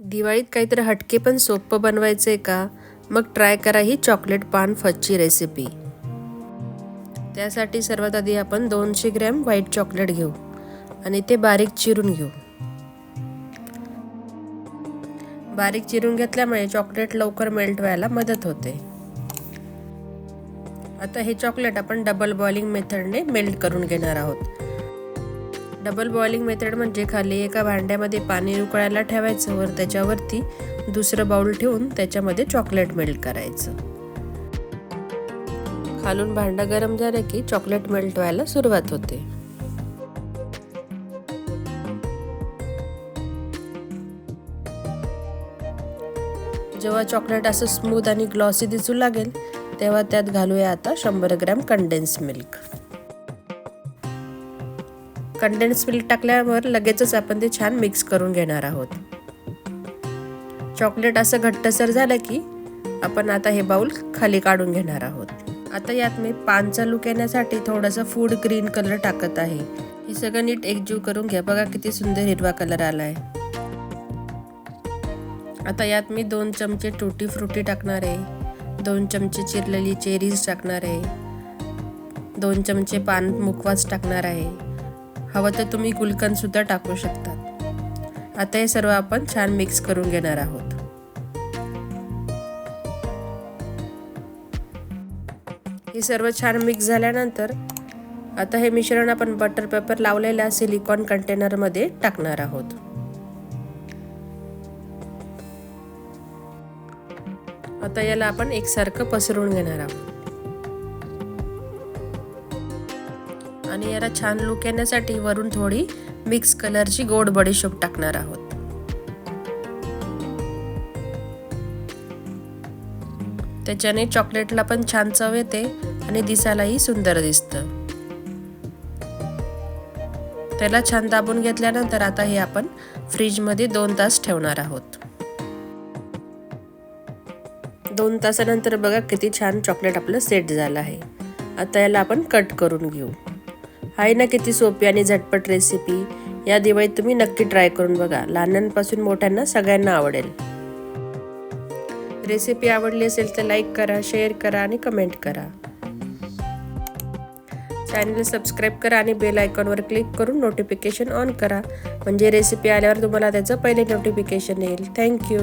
दिवाळीत काहीतरी हटके पण सोपं बनवायचं आहे का? मग ट्राय करा ही चॉकलेट पान फजची रेसिपी. त्यासाठी सर्वात आधी आपण दोनशे ग्रॅम व्हाईट चॉकलेट घेऊ आणि ते बारीक चिरून घेऊ. बारीक चिरून घेतल्यामुळे चॉकलेट लवकर मेल्ट व्हायला मदत होते. आता हे चॉकलेट आपण डबल बॉइलिंग मेथडने मेल्ट करून घेणार आहोत. डबल बॉइलिंग मेथड म्हणजे खाली एका भांड्यामध्ये पाणी उकळायला ठेवायचं वर त्याच्यावरती दुसरं बाउल ठेवून त्याच्यामध्ये चॉकलेट मेल्ट करायचं. खालून भांडं गरम झालं की चॉकलेट मेल्ट व्हायला सुरुवात होते. जेव्हा चॉकलेट असं स्मूथ आणि ग्लॉसी दिसू लागेल तेव्हा त्यात घालूया आता शंभर gram condense milk condense milk टाकल्यावर लगेचच आपण ते छान मिक्स करून घेणार आहोत. चॉकलेट असं घट्टसर झालं की आपण आता हे बाउल खाली काढून घेणार आहोत. आता यात मी पान चालू येण्यासाठी थोडासा फूड ग्रीन कलर टाकत आहे. हे सगळं नीट एकजीव करून घ्या. बघा किती सुंदर हिरवा कलर आलाय. आता यात मी दोन चमचे टुटी फ्रुटी टाकणार आहे. दोन चमचे चिरलेली चेरीज टाकणार आहे. दोन चमचे पान मुखवास टाकणार आहे. हवं तर तुम्ही गुलकंद सुद्धा टाकू शकतात. आता हे सर्व आपण छान मिक्स करून घेणार आहोत. हे सर्व छान मिक्स झाल्यानंतर आता हे मिश्रण आपण बटर पेपर लावलेल्या सिलिकॉन कंटेनरमध्ये टाकणार आहोत. आता याला आपण एकसारखं पसरून घेणार आहोत. आणि याला छान लुक येण्यासाठी वरून थोडी मिक्स कलरची गोड बडीशोप टाकणार आहोत. त्याच्याने चॉकलेटला पण छान चव येते आणि दिसायलाही सुंदर दिसतं. त्याला छान दाबून घेतल्यानंतर आता हे आपण फ्रीजमध्ये दोन तास ठेवणार आहोत. दोन तासानंतर बघा किती छान चॉकलेट आपलं सेट झालं आहे. आता याला आपण कट करून घेऊ. आहे ना किती सोपी आणि झटपट रेसिपी या दिवाळीत तुम्ही नक्की ट्राय करून बघा. लहानांपासून मोठ्यांना सगळ्यांना आवडेल. रेसिपी आवडली असेल तर लाईक करा शेअर करा आणि कमेंट करा. चॅनल सबस्क्राईब करा आणि बेल आयकॉनवर क्लिक करून नोटिफिकेशन ऑन करा. म्हणजे रेसिपी आल्यावर तुम्हाला त्याचं पहिले नोटिफिकेशन येईल. थँक्यू